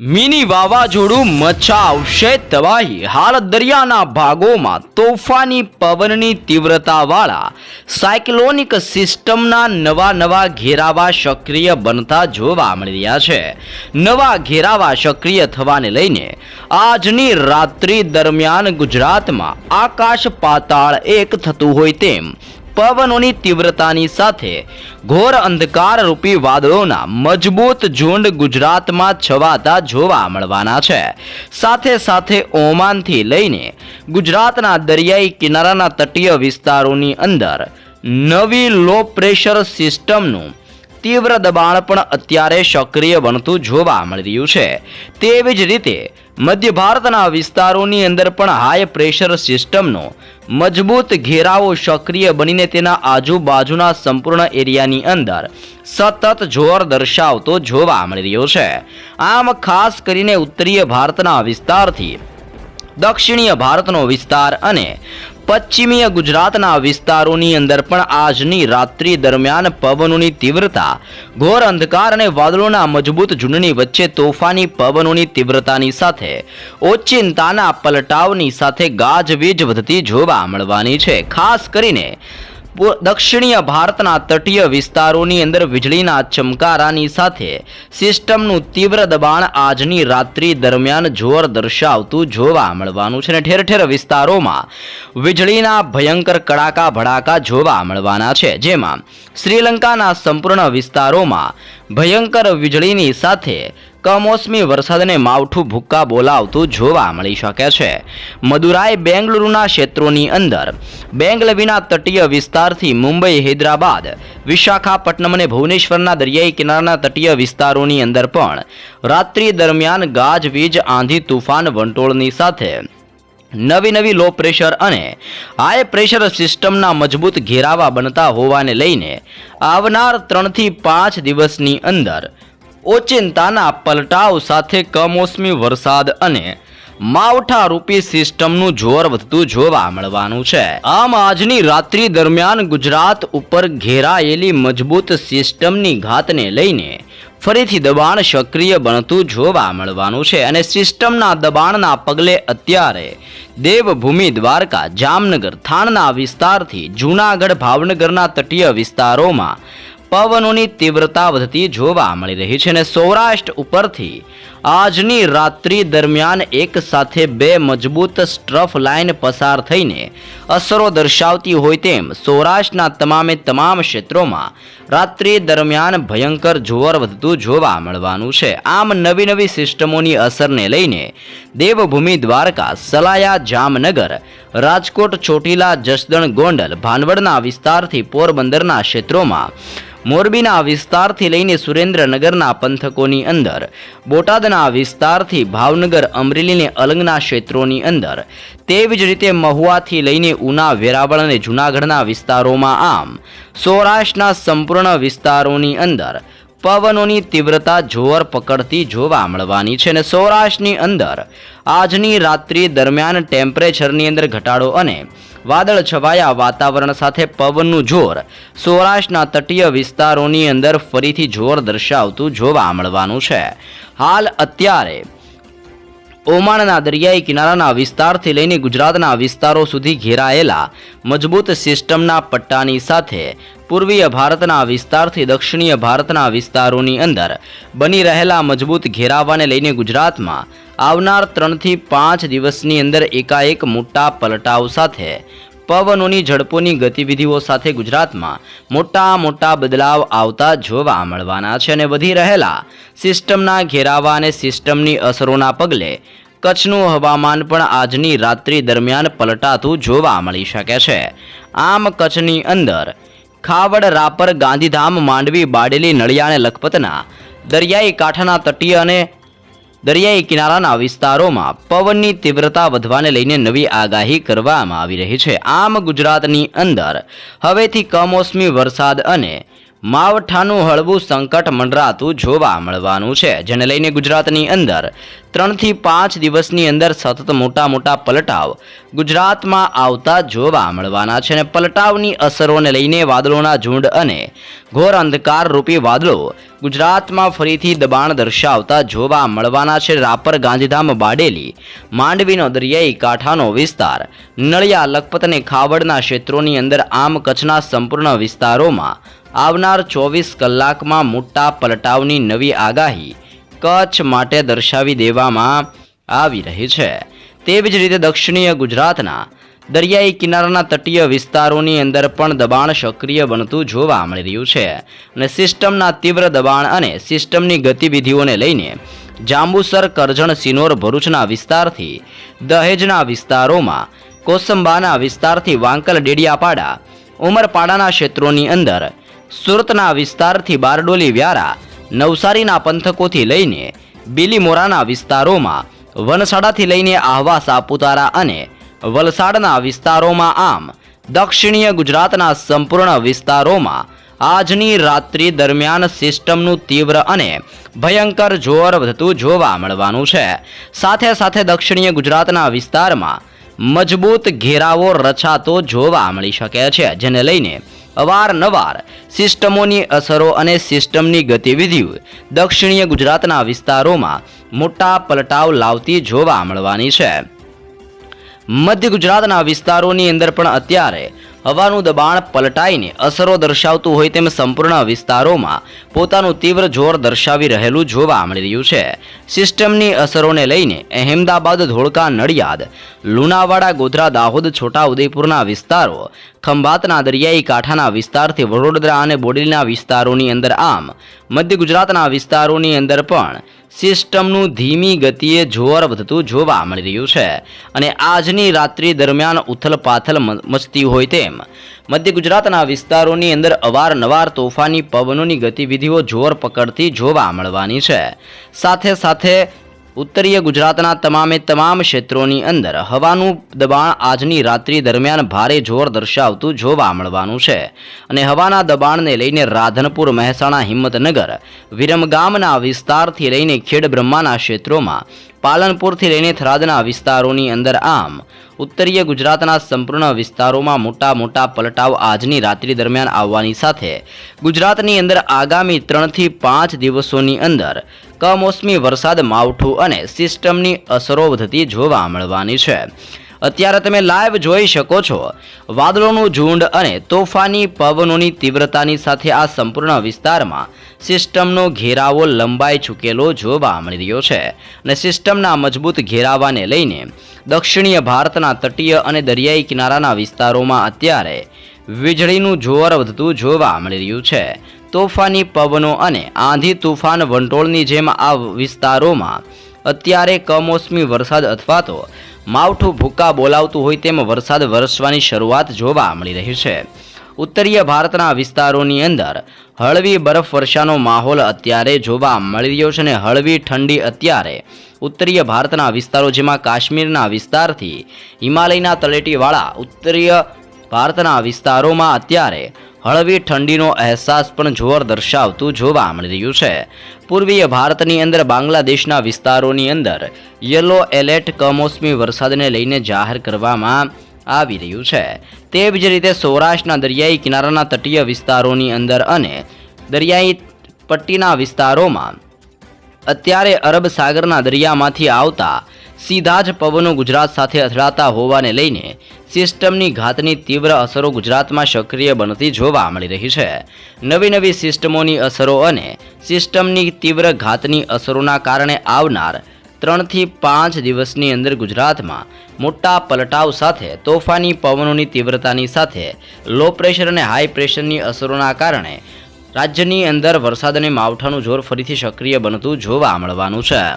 Mini વાવાઝોડું મચાવશે તબાહી. હાલ દરિયાના ભાગોમાં તોફાની પવનની તીવ્રતાવાળા સાયક્લોનિક સિસ્ટમના નવા નવા ઘેરાવા સક્રિય બનતા જોવા મળી રહ્યા છે. નવા ઘેરાવા સક્રિય થવાને લઈને આજની રાત્રિ દરમિયાન ગુજરાતમાં આકાશ પાતાળ એક થતું હોય તેમ પવનોની તીવ્રતાની સાથે ઘોર અંધકાર રૂપી વાદળોના મજબૂત ઝુંડ ગુજરાતમાં છવાતા જોવા મળવાના છે. સાથે સાથે ઓમાનથી લઈને ગુજરાતના દરિયાઈ કિનારાના તટીય વિસ્તારોની અંદર નવી લો પ્રેશર સિસ્ટમનું તીવ્ર દબાણ પણ અત્યારે સક્રિય બનતું જોવા મળી રહ્યું છે. તેવી જ રીતે મધ્ય ભારતના વિસ્તારોની અંદર પણ હાઈ પ્રેશર સિસ્ટમનો મજબૂત ઘેરાવો સક્રિય બનીને તેના આજુબાજુના સંપૂર્ણ એરિયાની અંદર સતત જોર દર્શાવતો જોવા મળી રહ્યો છે. આમ ખાસ કરીને ઉત્તરીય ભારતના વિસ્તારથી દક્ષિણીય ભારતનો વિસ્તાર અને પશ્ચિમીય ગુજરાતના વિસ્તારોની અંદર પણ આજની રાત્રિ દરમિયાન પવનોની તીવ્રતા, ઘોર અંધકાર અને વાદળોના મજબૂત ઝુંડની વચ્ચે તોફાની પવનોની તીવ્રતાની સાથે, ઓચિંતાના પલટાવની સાથે ગાજવીજ વધતી જોવા મળવાની છે. ખાસ કરીને દક્ષિણીય ભારતના તટીય વિસ્તારોની અંદર વીજળીના ચમકારાની સાથે સિસ્ટમનું તીવ્ર દબાણ આજની રાત્રિ દરમિયાન જોર દર્શાવતું જોવા મળવાનું છે અને ઠેર ઠેર વિસ્તારોમાં વીજળીના ભયંકર કડાકા ભડાકા જોવા મળવાના છે. જેમાં શ્રીલંકાના સંપૂર્ણ વિસ્તારોમાં ભયંકર વીજળીની સાથે કમોસમી વરસાદને માવઠું ભૂક્કા બોલાવતું જોવા મળી શકે છે. મદુરાઈ બેંગલુરુના ક્ષેત્રોની અંદર બેંગલવીના તટીય વિસ્તારથી મુંબઈ, હૈદરાબાદ, વિશાખાપટ્ટનમ અને ભુવનેશ્વરના દરિયાઈ કિનારાના તટીય વિસ્તારોની અંદર પણ રાત્રિ દરમિયાન ગાજવીજ, આંધી તુફાન, વંટોળની સાથે નવી નવી લો પ્રેશર અને હાઈ પ્રેશર સિસ્ટમના મજબૂત ઘેરાવા બનતા હોવાને લઈને આવનાર ત્રણથી પાંચ દિવસની અંદર ઓચિંતાના પલટાવ સાથે કમોસમી વરસાદ અને માવઠા રૂપી સિસ્ટમનું જોર વધતું જોવા મળવાનું છે. આમ આજની રાત્રિ દરમિયાન ગુજરાત ઉપર ઘેરાયેલી મજબૂત સિસ્ટમની ઘાતને લઈને ફરીથી દબાણ સક્રિય બનતું જોવા મળવાનું છે અને સિસ્ટમના દબાણના પગલે અત્યારે દેવભૂમિ દ્વારકા, જામનગર, થાણના વિસ્તારથી જૂનાગઢ, ભાવનગરના તટીય વિસ્તારોમાં પવનોની તીવ્રતા વધતી જોવા મળી રહી છે અને સૌરાષ્ટ્ર ઉપરથી આજની રાત્રિ દરમિયાન એક સાથે બે મજબૂત સ્ટ્રફ લાઇન પસાર થઈને અસરો દર્શાવતી હોય તેમ સૌરાષ્ટ્રના તમામે તમામ ક્ષેત્રોમાં રાત્રિ દરમિયાન ભયંકર જોર વધતું જોવા મળવાનું છે. આમ નવી નવી સિસ્ટમોની અસરને લઈને દેવભૂમિ દ્વારકા, સલાયા, જામનગર, રાજકોટ, ચોટીલા, જસદણ, ગોંડલ, ભાનવડના વિસ્તારથી પોરબંદરના ક્ષેત્રોમાં મોરબીના વિસ્તારથી લઈને સુરેન્દ્રનગરના પંથકોની અંદર બોટાદના વિસ્તારથી ભાવનગર અમરેલીને અલંગના ક્ષેત્રોની અંદર. તેવી જ રીતે મહુવાથી લઈને ઉના, વેરાવળ અને જૂનાગઢના વિસ્તારોમાં આમ. સૌરાષ્ટ્રના સંપૂર્ણ વિસ્તારોની અંદર પવનોની તીવ્રતા જોર પકડતી જોવા મળવાની છે અને સૌરાષ્ટ્રની અંદર આજની રાત્રિ દરમિયાન ટેમ્પરેચરની અંદર ઘટાડો અને વાદળ છવાયા વાતાવરણ સાથે પવનનું જોર. સૌરાષ્ટ્રના તટીય વિસ્તારોની અંદર ફરીથી જોર દર્શાવતું જોવા મળવાનું છે. હાલ અત્યારે ઓમાનના દરિયાઈ કિનારાના વિસ્તારથી લઈને ગુજરાતના વિસ્તારો સુધી ઘેરાયેલા મજબૂત સિસ્ટમના પટ્ટાની સાથે પૂર્વીય ભારતના વિસ્તારથી દક્ષિણીય ભારતના વિસ્તારોની અંદર બની રહેલા મજબૂત ઘેરાવાને લઈને ગુજરાતમાં આવનાર ત્રણથી પાંચ દિવસની અંદર એકાએક મોટા પલટાવ સાથે, પવનોની ઝડપોની ગતિવિધિઓ સાથે ગુજરાતમાં મોટા મોટા બદલાવ આવતા જોવા મળવાના છે અને વધી રહેલા સિસ્ટમના ઘેરાવા અને સિસ્ટમની અસરોના પગલે કચ્છનું હવામાન પણ આજની રાત્રિ દરમિયાન પલટાતું જોવા મળી શકે છે. આમ કચ્છની અંદર ખાવડ, રાપર, ગાંધીધામ, માંડવી, બાડેલી નળિયા લખપતના દરિયાઈ કાંઠાના તટીય અને દરિયાઈ કિનારાના વિસ્તારોમાં પવનની તીવ્રતા વધવાને લઈને નવી આગાહી કરવામાં આવી રહી છે. આમ ગુજરાતની અંદર હવેથી કમોસમી વરસાદ અને માવઠાનું હળવું સંકટ મંડરાતું જોવા મળવાનું છે, જેને લઈને ગુજરાતની અંદર ત્રણથી પાંચ દિવસની અંદર સતત મોટા મોટા પલટાવ ગુજરાતમાં આવતા જોવા મળવાના છે અને પલટાવની અસરોને લઈને વાદળોના ઝુંડ અને ઘોર અંધકાર રૂપી વાદળો ગુજરાતમાં ફરીથી દબાણ દર્શાવતા જોવા મળવાના છે. રાપર, ગાંધીધામ, બાડેલી, માંડવીનો દરિયાઈ કાંઠાનો વિસ્તાર, નળિયા, લખપત અને ખાવડના ક્ષેત્રોની અંદર આમ કચ્છના સંપૂર્ણ વિસ્તારોમાં આવનાર ચોવીસ કલાકમાં મોટા પલટાવની નવી આગાહી કચ્છ માટે દર્શાવી દેવામાં આવી રહી છે. તેવી જ રીતે દક્ષિણીય ગુજરાતના દરિયાઈ કિનારાના તટીય વિસ્તારોની અંદર પણ દબાણ સક્રિય બનતું જોવા મળી રહ્યું છે અને સિસ્ટમના તીવ્ર દબાણ અને સિસ્ટમની ગતિવિધિઓને લઈને જાંબુસર, કરજણ, સિનોર, ભરૂચના વિસ્તારથી દહેજના વિસ્તારોમાં, કોસંબાના વિસ્તારથી વાંકલ, ડેડિયાપાડા, ઉમરપાડાના ક્ષેત્રોની અંદર સુરતના વિસ્તારથી બારડોલી વ્યારા, નવસારીના પંથકોથી લઈને બિલીમોરાના વિસ્તારોમાં વનસાડાથી લઈને આહવા સાપુતારા અને વલસાડના વિસ્તારોમાં આમ દક્ષિણીય ગુજરાતના સંપૂર્ણ વિસ્તારોમાં આજની રાત્રિ દરમિયાન સિસ્ટમનું તીવ્ર અને ભયંકર જોર વધતું જોવા મળવાનું છે. સાથે સાથે દક્ષિણીય ગુજરાતના વિસ્તારમાં મજબૂત ઘેરાવો રચાતો જોવા મળી શકે છે, જેને લઈને અવારનવાર સિસ્ટમોની અસરો અને સિસ્ટમની ગતિવિધિઓ દક્ષિણીય ગુજરાતના વિસ્તારોમાં મોટા પલટાવ લાવતી જોવા મળવાની છે. મધ્ય ગુજરાતના વિસ્તારોની અંદર પણ અત્યારે હવાનું દબાણ પલટાઈને અસરો દર્શાવતું હોય તેમ સંપૂર્ણ વિસ્તારોમાં પોતાનું તીવ્ર જોર દર્શાવી રહેલું જોવા મળી રહ્યું છે. સિસ્ટમની અસરોને લઈને અહેમદાબાદ, ધોળકા, નડિયાદ, લુણાવાડા, ગોધરા, દાહોદ, છોટા ઉદેપુરના વિસ્તારો, ખંભાતના દરિયાઈ કાંઠાના વિસ્તારથી વડોદરા અને બોડેલીના વિસ્તારોની અંદર આમ, મધ્ય ગુજરાતના વિસ્તારોની અંદર પણ સિસ્ટમનું ધીમી ગતિએ જોર વધતું જોવા મળી રહ્યું છે. અને આજની રાત્રિ દરમિયાન ઉથલપાથલ મચતી હોય તેમ. મધ્ય ગુજરાતના વિસ્તારોની અંદર અવારનવાર તોફાની પવનોની ગતિવિધિઓ જોર પકડતી જોવા મળવાની છે. સાથે સાથે ઉત્તરીય ગુજરાતના તમામે તમામ ક્ષેત્રોની અંદર હવાનું દબાણ આજની રાત્રિ દરમિયાન ભારે જોર દર્શાવતું જોવા મળવાનું છે. અને હવાના દબાણને લઈને રાધનપુર, મહેસાણા, હિંમતનગર, વિરમગામના વિસ્તારથી લઈને ખેડ બ્રહ્માના ક્ષેત્રોમાં પાલનપુરથી લઈને થરાદના વિસ્તારોની અંદર આમ, ઉત્તરીય ગુજરાતના સંપૂર્ણ વિસ્તારોમાં મોટા મોટા પલટાવ આજની રાત્રિ દરમિયાન આવવાની સાથે, ગુજરાતની અંદર આગામી ત્રણથી પાંચ દિવસોની અંદર કમોસમી વરસાદ માવઠું અને સિસ્ટમની અસરો વધતી જોવા મળવાની છે. અત્યારે તમે લાઈવ જોઈ શકો છો. વાદળોનું ઝુંડ અને તોફાની પવનોની તીવ્રતાની સાથે આ સંપૂર્ણ વિસ્તારમાં સિસ્ટમનો ઘેરાવો લંબાઈ ચૂકેલો જોવા મળી રહ્યો છે અને સિસ્ટમના મજબૂત ઘેરાવાને લઈને દક્ષિણીય ભારતના તટીય અને દરિયાઈ કિનારાના વિસ્તારોમાં અત્યારે વીજળીનું જોર વધતું જોવા મળી રહ્યું છે. તોફાની પવનો અને આંધી તુફાન વંટોળની જેમ આ વિસ્તારોમાં અત્યારે કમોસમી વરસાદ અથવા તો માવઠું ભૂકા બોલાવતું હોય તેમ વરસાદ વરસવાની શરૂઆત જોવા મળી રહી છે. ઉત્તરીય ભારતના વિસ્તારોની અંદર હળવી બરફવર્ષાનો માહોલ અત્યારે જોવા મળી રહ્યો છે અને હળવી ઠંડી અત્યારે ઉત્તરીય ભારતના વિસ્તારો જેમાં કાશ્મીરના વિસ્તારથી હિમાલયના તળેટીવાળા ઉત્તરીય ભારતના વિસ્તારોમાં અત્યારે હળવી ઠંડીનો અહેસાસ પણ જોર દર્શાવતું જોવા મળી રહ્યું છે. પૂર્વીય ભારતની અંદર, બાંગ્લાદેશના વિસ્તારોની અંદર, યલો એલર્ટ કમોસમી વરસાદને લઈને જાહેર કરવામાં આવી રહ્યું છે. તેવી જ રીતે સૌરાષ્ટ્રના દરિયાઈ કિનારાના તટીય વિસ્તારોની અંદર અને દરિયાઈ પટ્ટીના વિસ્તારોમાં, અત્યારે અરબ સાગરના દરિયામાંથી આવતા સીધા જ પવનો ગુજરાત સાથે અથડાતા હોવાને લઈને સિસ્ટમની ઘાતની તીવ્ર અસરો ગુજરાતમાં સક્રિય બનતી જોવા મળી રહી છે. નવી નવી સિસ્ટમોની અસરો અને સિસ્ટમની તીવ્ર ઘાતની અસરોના કારણે આવનાર ત્રણથી પાંચ દિવસની અંદર ગુજરાતમાં મોટા પલટાવ સાથે, તોફાની પવનોની તીવ્રતાની સાથે, લો પ્રેશર અને હાઈ પ્રેશરની અસરોના કારણે રાજ્યની અંદર વરસાદ અને માવઠાનું જોર ફરીથી સક્રિય બનતું જોવા મળવાનું છે.